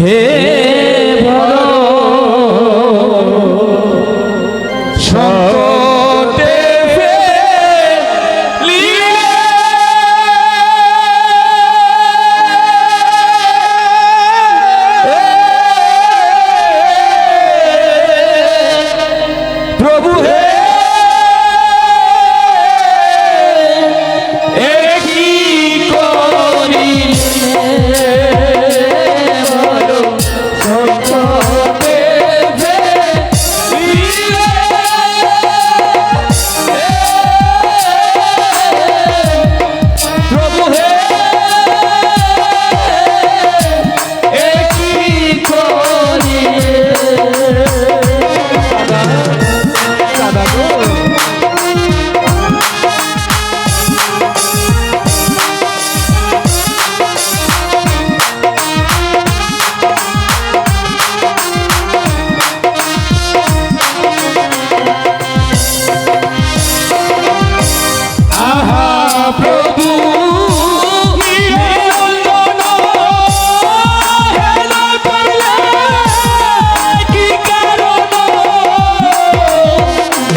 হে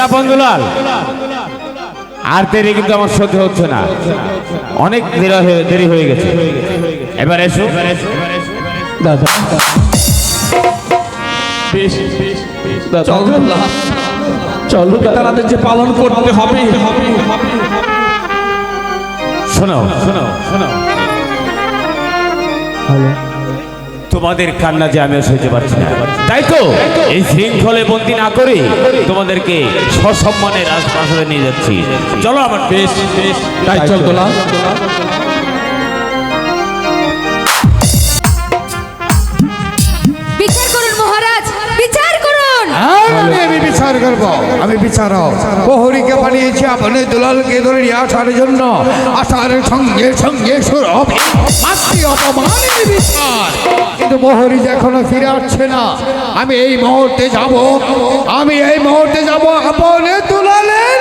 যে বন্ধুলাল আর দেরি কিন্তু আমার সহ্য হচ্ছে না। অনেক দেরি হয়ে দেরি হয়ে গেছে। এবার এসো। দাদা। বেশ চলো চলো দাদাদের যে পালন করতে হবে। শোনো। শোনো শোনো। তোমাদের কান্না যে আমি সহ্য পারছি না। তাই তো? এই শৃঙ্খলে বন্দি না করে তোমাদেরকে সসম্মানে রাজপ্রাসাদে নিয়ে যাচ্ছি। চলো আমার বেশ। বেশ তাই চল তোলা বিচার করব আমি বিচারক প্রহরীকে পাঠিয়েছি আপনি দুলালকে ধরে নিয়ে আসার জন্য আসার সঙ্গে সঙ্গে অপমানের বিচার কিন্তু প্রহরী যে এখনও ফিরে আসছে না আমি এই মুহূর্তে যাব আমি এই মুহূর্তে যাব আপনি দুলালের।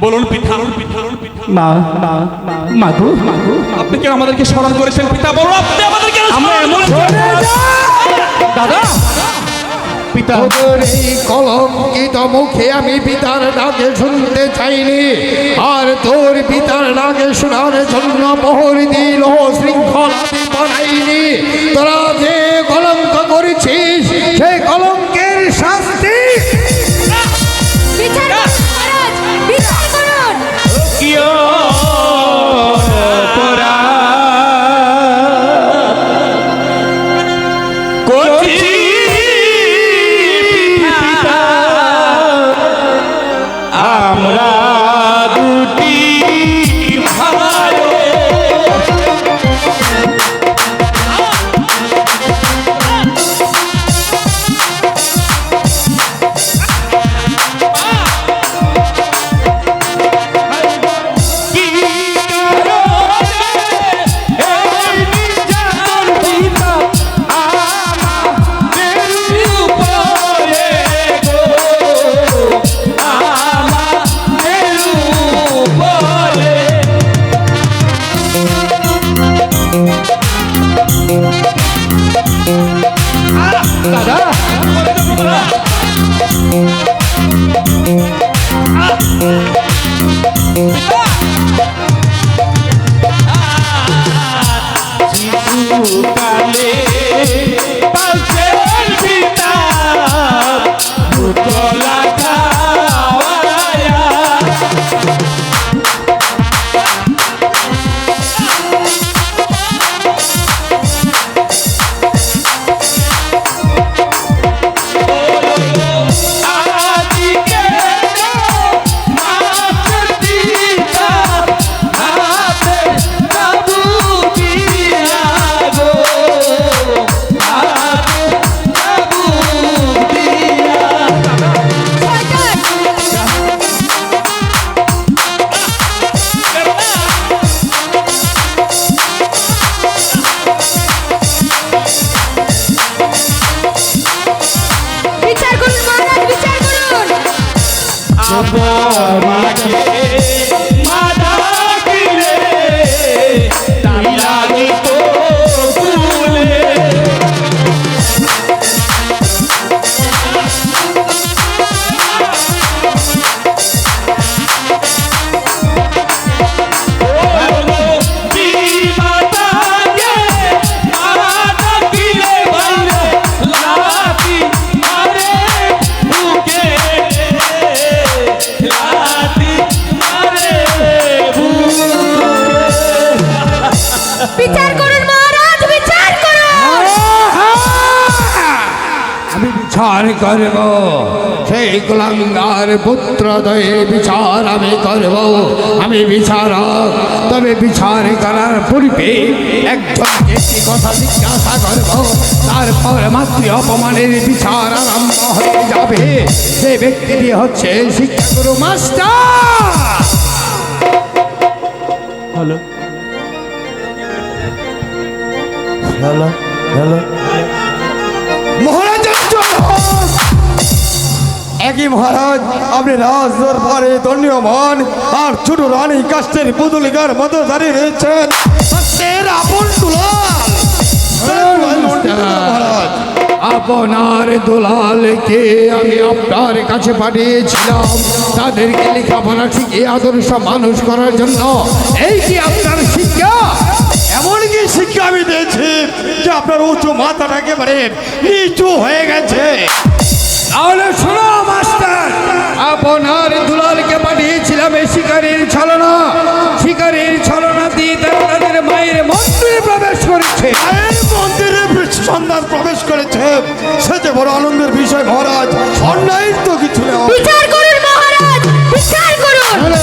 বলুন মা মাগু মাগু আপনি কি আমাদেরকে স্মরণ করেছেন পিতা বলুন আপনি আমাদেরকে আমরা এমন এই মুখে আমি পিতার শুনতে চাইনি। আর তোর পিতার ডাকে শোনার জন্য মোহর দিল, শৃঙ্খলা বানাইনি। তোরা যে বিচার করুন মহারাজ করব। সেই কুলাঙ্গার পুত্রদয়ের বিচার আমি করব। আমি বিচারক। তবে বিচার করার পূর্বে একজন একটি কথা জিজ্ঞাসা করব। তারপর মাতৃ অপমানের বিচার আরম্ভ হয়ে যাবে। সে ব্যক্তিটি হচ্ছে শিক্ষাগুরু মাস্টার। হ্যালো। Hello hello. জন্য একই মহারাজ আপনি রাজ দরবারে দণ্ডীয়মান আর ছোট রানী কাষ্টের পুতুলিকার মতো দাঁড়িয়ে রয়েছেন। আপন দুলাল। মহারাজ। আপনার দোলালকে আমি আপনার কাছে পাঠিয়েছিলাম। তাদেরকে লেখাপড়া শিখিয়ে আদর্শ মানুষ করার জন্য। এই কি আপনার শিক্ষা? এমনকি শিক্ষা আমি দিয়েছি যে আপনার উঁচু মাথাটা একেবারে নিচু হয়ে গেছে। তাহলে শোনো মাস্টার। আপনার দুলালকে পাঠিয়েছিলাম এই শিকারের ছলনা। শিকারের ছলনা দিয়ে তারা তাদের মায়ের মন্দিরে প্রবেশ করেছে। মায়ের মন্দিরে সন্ধান প্রবেশ করেছে। সে যে বড় আনন্দের বিষয় মহারাজ। অন্যায় তো কিছু বিচার করুন মহারাজ! বিচার করুন! হ্যালো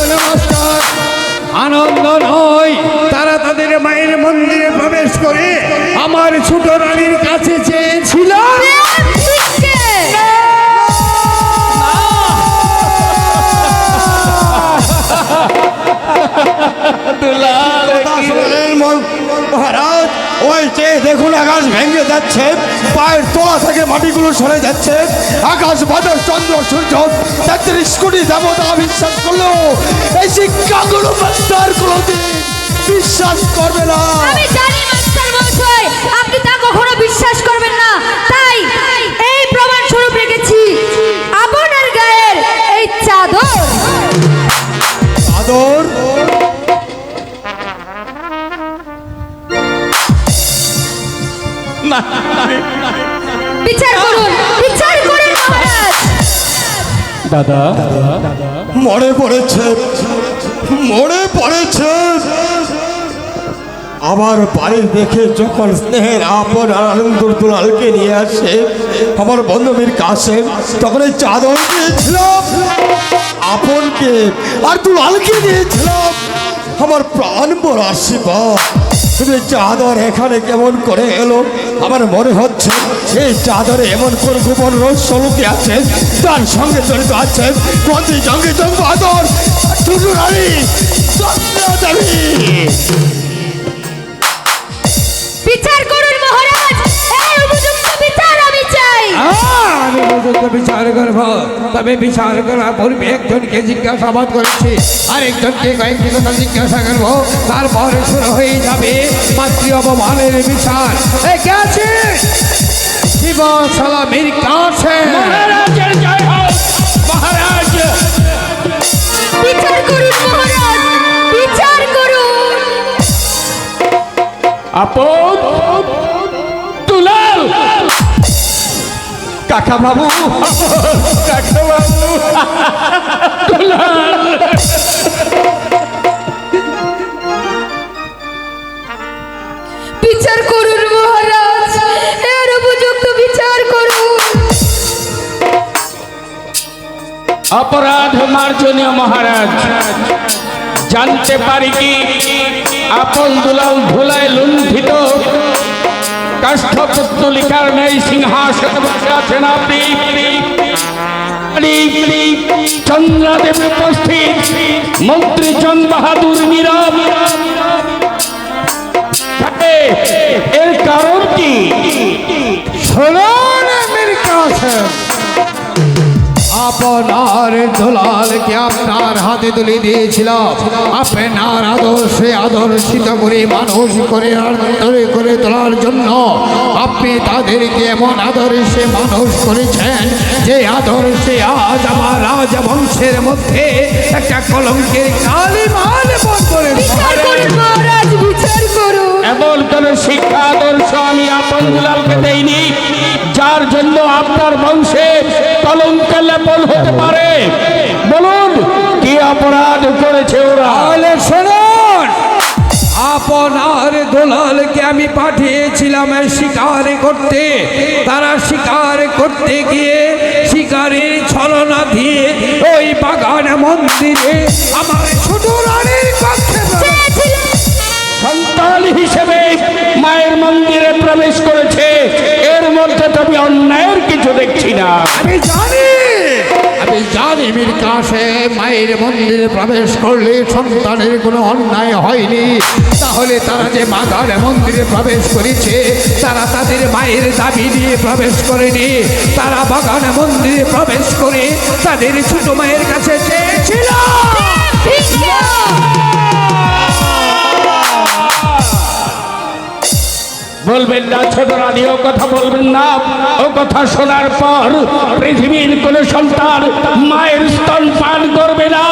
আনন্দ নয় তারা তাদের মায়ের মন্দিরে প্রবেশ করে আমার ছোট রানীর কাছে চেয়েছিল। ওই যে দেখুন, আকাশ ভেঙে যাচ্ছে। পায়ের তোলা থেকে মাটিগুলো সরে যাচ্ছে। আকাশ বাদল, চন্দ্র, সূর্য, তেত্রিশ কোটি দেবতা বিশ্বাস করলেও এই শিক্ষাগুলো মাস্টার কোনোদিন বিশ্বাস করবে না। আপনি তা কখনো বিশ্বাস করবেন না। তাই এই প্রমাণ স্বরূপ রেখেছি। দাদা। মরে পড়েছে। মরে পড়েছে। আমার বাড়ির দেখে যখন স্নেহের আপন আর আনন্দর দুলালকে নিয়ে আসে, আমার বন্ধবীর কাছে, তখন এই চাদর দিয়েছিলাম। আপনকে আর দুলালকে দিয়েছিলাম আমার প্রাণ বড় আশীর্বাদ। তুমি চাদর এখানে কেমন করে এলো? আমার মনে হচ্ছে সেই চাদরে এমন কোন গোপন রহস্য লুকিয়ে আছে, তার সঙ্গে জড়িত আছে মন্ত্রী জঙ্গে, জঙ্গ, আদর ছোট রানী চন্দ্রদেবী। বিচার আমি বিচার করব। তবে বিচার করার পূর্বে একজনকে জিজ্ঞাসাবাদ করেছি। আর একজনকে কয়েকটি কথা জিজ্ঞাসা করব। তারপরে শুরু হয়ে যাবে মাতৃ অপমানের বিচার। কে আছে শিব সালামের কাছে। মহারাজের জয় হোক মহারাজ। বিচার করুন মহারাজ বিচার করুন। আপন দুলাল কাকা বাবু। কাকা বাবু বিচার করুন মহারাজ এর উপযুক্ত বিচার করুন। অপরাধ মার্জনীয় মহারাজ জানতে পারি কি? আপন দুলাল ধুলায় লুণ্ঠিত। কাষ্ঠপুত্তলিকার নেই, সিংহাসনে বসে আছেন আপনি। চন্দ্রদেব উপস্থিত, মন্ত্রী চন্দ বাহাদুর নীরব। এর কারণ কি? শুনুন আমেরিকা আছে আপনার দোলালকে আপনার হাতে তুলে দিয়েছিলাম আপনার আদর্শে আদর্শিত করে মানুষ করে আন্তরে করে তোলার জন্য আপনি তাদেরকে এমন আদর্শে মানুষ করেছেন যে আদর্শে আজ আমার রাজবংশের মধ্যে একটা কলঙ্কের কালিমাল করে বিচার করুন মহারাজ বিচার করুন। এমন কোন শিক্ষা আদর্শ আমি আপন দুলালকে দেইনি যার জন্য আপনার বংশে কলঙ্ক লেপন হতে পারে। বলুন কি অপরাধ করেছে ওরা? শুনুন আপনার দোলালকে আমি পাঠিয়েছিলাম শিকার করতে। তারা শিকার করতে গিয়ে শিকারের ছলনা দিয়ে ওই বাগান মন্দিরে আমার ছোট রানীর সন্তান হিসেবে মায়ের মন্দিরে প্রবেশ করেছে। এর মধ্যে তবে অন্যায়ের কিছু দেখছি না। আমি জানি আমি কাছে, মায়ের মন্দিরে প্রবেশ করলে সন্তানের কোনো অন্যায় হয়নি। তাহলে তারা যে মাতার মন্দিরে প্রবেশ করেছে, তারা তাদের মায়ের দাবি দিয়ে প্রবেশ করেনি। তারা বাগান মন্দিরে প্রবেশ করে তাদের ছোট মায়ের কাছে চেয়েছিল। বলবেন না ছোট রানী ও কথা বলবেন না। ও কথা শোনার পর পৃথিবীর কোন সন্তান মায়ের স্তন পান করবে না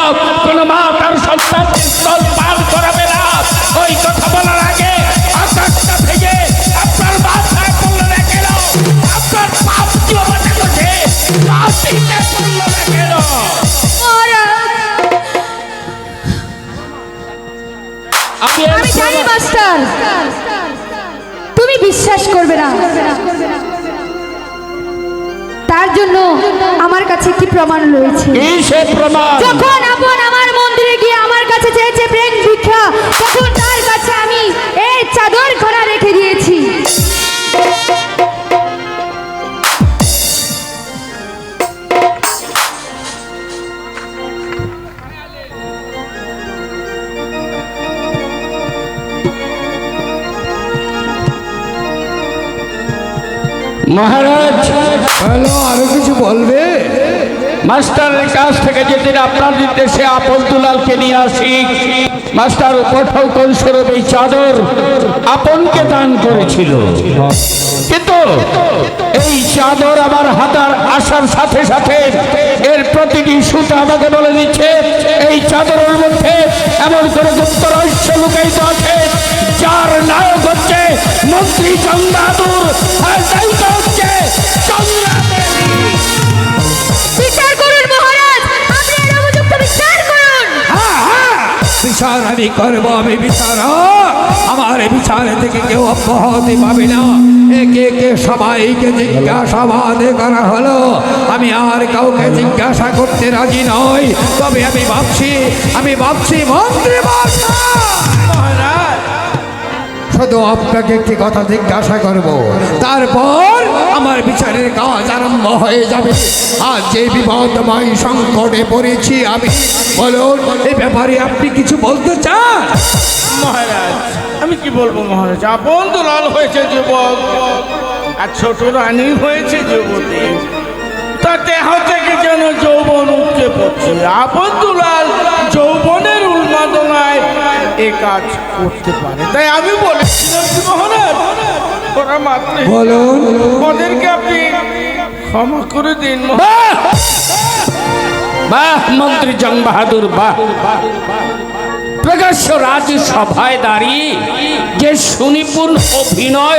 কোন মা তার সন্তানকে স্তন পান করাবে না। ওই কথা বলার আগে আকাশটা থেকে আপনার মাথায় পড়ল না কেন? আপনার পাপ কি অবস্থা করছে পড়ল না কেন? আমি জানি মাস্টার। বিশ্বাস করবে না। তার জন্য আমার কাছে কি প্রমাণ রয়েছে। যখন আপন আমার মন্দিরে গিয়ে আমার কাছে চেয়েছে প্রেম ভিক্ষা তখন তার কাছে আমি এই চাদর খোলা রেখে দিয়েছি। মহারাজ হ্যালো আরও কিছু বলবে? মাস্টারের কাছ থেকে যেদিন আপনার নির্দেশে আপন দুলালকে নিয়ে আসি মাস্টার উপঠৌকন স্বরূপ এই চাদর আপনকে দান করেছিল। কিন্তু এই চাদর আমার হাতার আসার সাথে সাথে এর প্রতিটি সুতা আমাকে বলে দিচ্ছে এই চাদরের মধ্যে এমন করে গুপ্ত রহস্য লুকায়িত আছে যার নায়ক হচ্ছে মন্ত্রী চন্দ্রাদুর আর নায়িকা হচ্ছে চন্দ্রাদেবী। বিচার আমি করব, আমি বিচার। আমার বিচার থেকে কেউ অব্যাহতি পাবে না। একে একে সবাইকে জিজ্ঞাসাবাদ করা হলো। আমি আর কাউকে জিজ্ঞাসা করতে রাজি নই। তবে আমি ভাবছি আমি ভাবছি মন্ত্রী শুধু আপনাকে একটি কথা জিজ্ঞাসা করব। তারপর আমার বিচারের কাজ আরম্ভ হয়ে যাবে। আজ যে বিপদময় সংকটে পড়েছি আমি বলুন এই ব্যাপারে আপনি কিছু বলতে চান? মহারাজ, আমি কি বলব মহারাজ? আপন তো লাল হয়েছে যুবক, আর ছোট রানী হয়েছে যুবতী। তার দেহ থেকে যেন যৌবন উঠতে পড়ছে? আপন দুলাল যৌবনের উন্মাদনায় এ কাজ করতে পারে। তাই আমি বলেছিলাম মহারাজ? ওরা মাত্র বলুন। ওদেরকে আপনি ক্ষমা করে দিন। বাহ! মন্ত্রী জং বাহাদুর বাহ। প্রকাশ্য রাজসভায় দাঁড়িয়ে যে সুনিপুণ অভিনয়